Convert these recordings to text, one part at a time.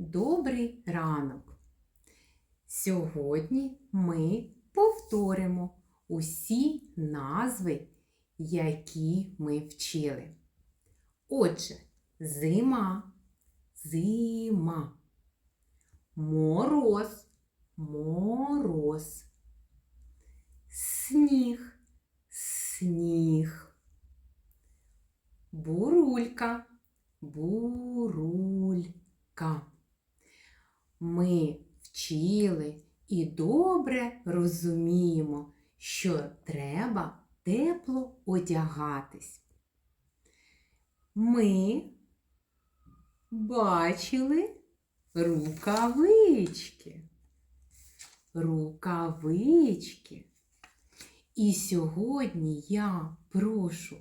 добрий ранок! Сьогодні ми повторимо усі назви, які ми вчили. Отже, зима, зима, мороз, мороз, сніг, сніг, бурулька, бурулька. Ми вчили і добре розуміємо, що треба тепло одягатись. Ми бачили рукавички. Рукавички. І сьогодні я прошу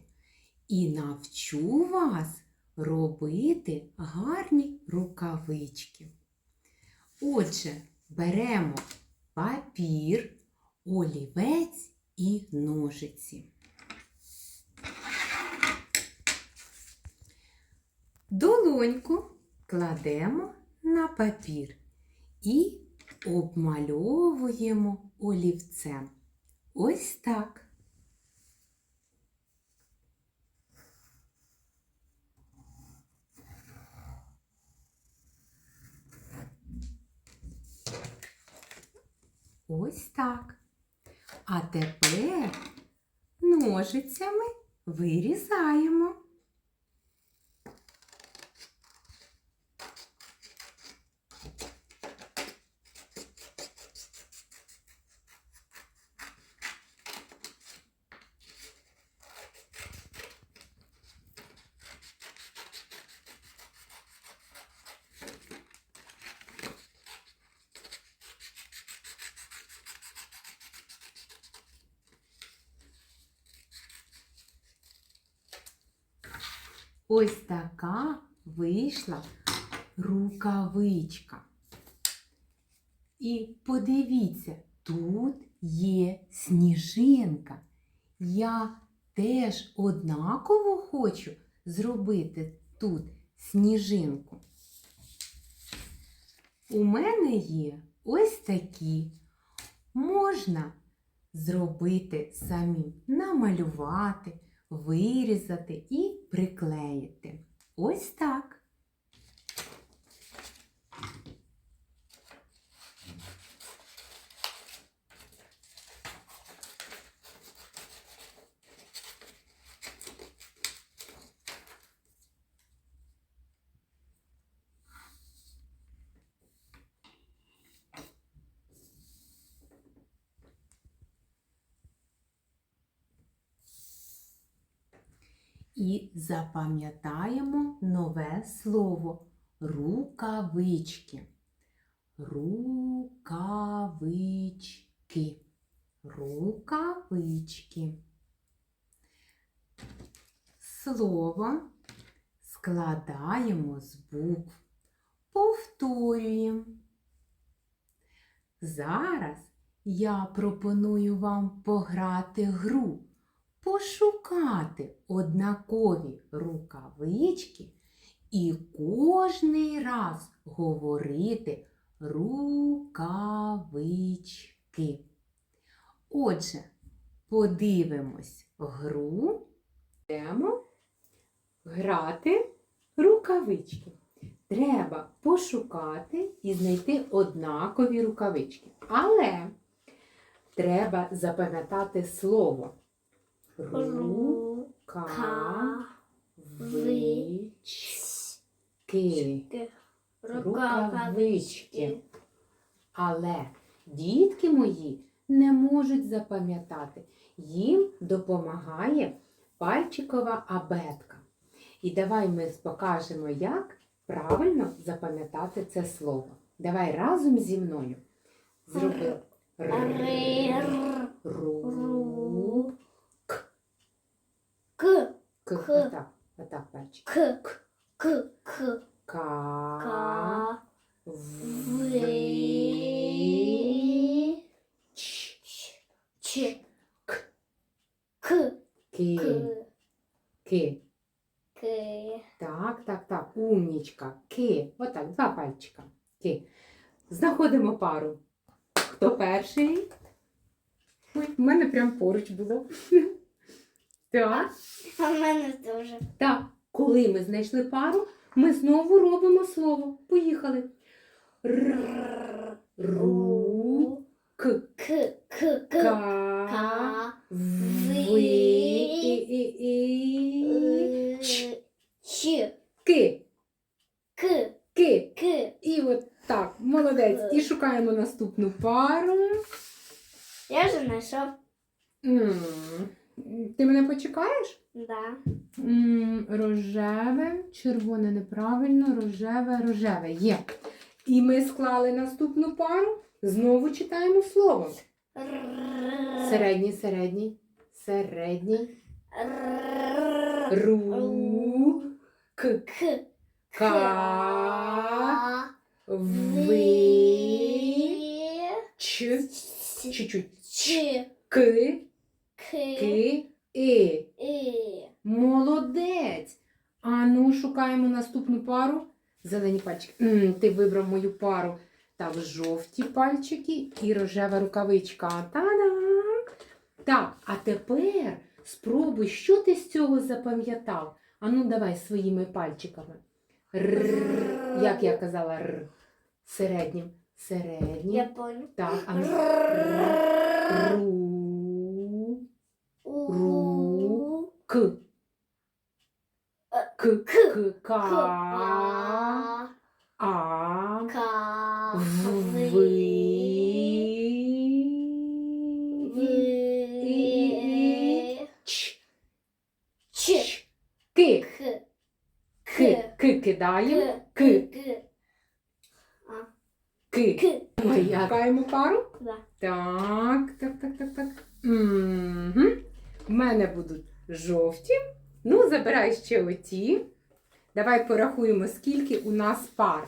і навчу вас робити гарні рукавички. Отже, беремо папір, олівець і ножиці. Долоньку кладемо на папір і обмальовуємо олівцем. Ось так. Ось так. А тепер ножицями вирізаємо. Ось така вийшла рукавичка. І подивіться, тут є сніжинка. Я теж однаково хочу зробити тут сніжинку. У мене є ось такі. Можна зробити самі, намалювати, вирізати і приклеїти. Ось так. І запам'ятаємо нове слово рукавички. Рукавички. Рукавички. Слово складаємо з букв. Повторюємо. Зараз я пропоную вам пограти гру пошукати однакові рукавички і кожний раз говорити рукавички. Отже, подивимось гру. Йдемо грати рукавички. Треба пошукати і знайти однакові рукавички. Але треба запам'ятати слово. Рукавички. Рукавички. Але дітки мої не можуть запам'ятати. Їм допомагає пальчикова абетка. І давай ми покажемо, як правильно запам'ятати це слово. Давай разом зі мною. Зроби. Р. Ру. К. К. К. Отак. Отак пальчик. К. К. К. Ка. К. В. Ч. Ч. К. К. К. Ки. К. Так. Так, так. Умнічка. Ки. Отак, два пальчика. Ки. Знаходимо пару. Хто перший? Ой, в мене прям поруч було. Так. А в мене теж. Так. Коли ми знайшли пару, ми знову робимо слово. Поїхали. Ру. К. К, к, к, Ви. І. І. І. Ч, Ки. К, Ки. К. І от так, молодець. І шукаємо наступну пару. Я вже знайшов. Ти мене почекаєш? Да. М, Рожеве, червоне неправильно, рожеве, рожеве. Є. І ми склали наступну пару. Знову читаємо слово. Середній, середній, середній. Ру. К. К. Ка. Ви. Ч. Чуть-чуть. Ч. К. К. Ки. І. І. Молодець. А ну, шукаємо наступну пару. Зелені пальчики. М, ти вибрав мою пару. Так, жовті пальчики і рожева рукавичка. Та-дам! Так, а тепер спробуй, що ти з цього запам'ятав. А ну, давай своїми пальчиками. Р. Як я казала, р. Середнім. Середнім. Я понял. Так, а ну. Ру. К. К. К. Ка. Ка. А. Ка. В. Ви. Ч. Ч. К. К. К. Кидаємо. К. К. К. К. Моя. Шукаємо пару. Так, так, так, так, так. Угу. В мене будуть жовті. Ну, забирай ще оті. Давай порахуємо, скільки у нас пар.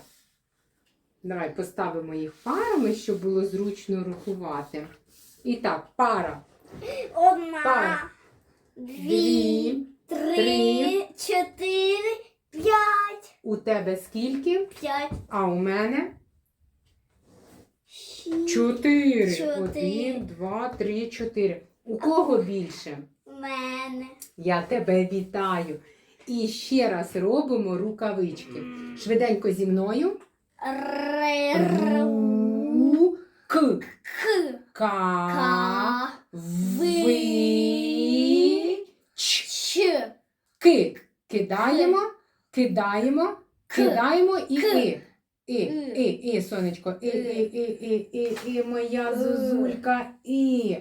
Давай поставимо їх парами, щоб було зручно рахувати. І так, пара. Одна. Пар. Дві. Дві. Три. три. Чотири. П'ять. У тебе скільки? П'ять. А у мене Шість. чотири. Чотири. Один, два, три, чотири. У кого більше? Мене. Я тебе вітаю. І ще раз робимо рукавички. Швиденько зі мною. Ру. К. К. Ви. Ч. Ч. Ки. Кидаємо. Кидаємо. Кидаємо і і. І, і, і, сонечко. І, і, і, і, і, і, моя зозулька. І.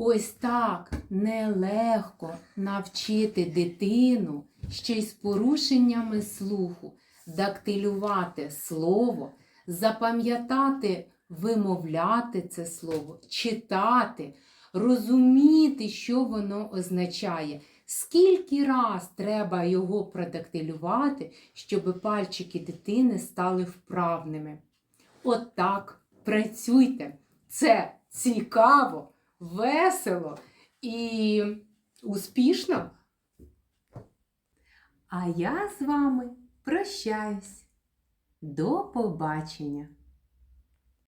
Ось так нелегко навчити дитину ще й з порушеннями слуху, дактилювати слово, запам'ятати, вимовляти це слово, читати, розуміти, що воно означає. Скільки раз треба його продактилювати, щоб пальчики дитини стали вправними. От працюйте. Це цікаво весело і успішно. А я з вами прощаюсь. До побачення!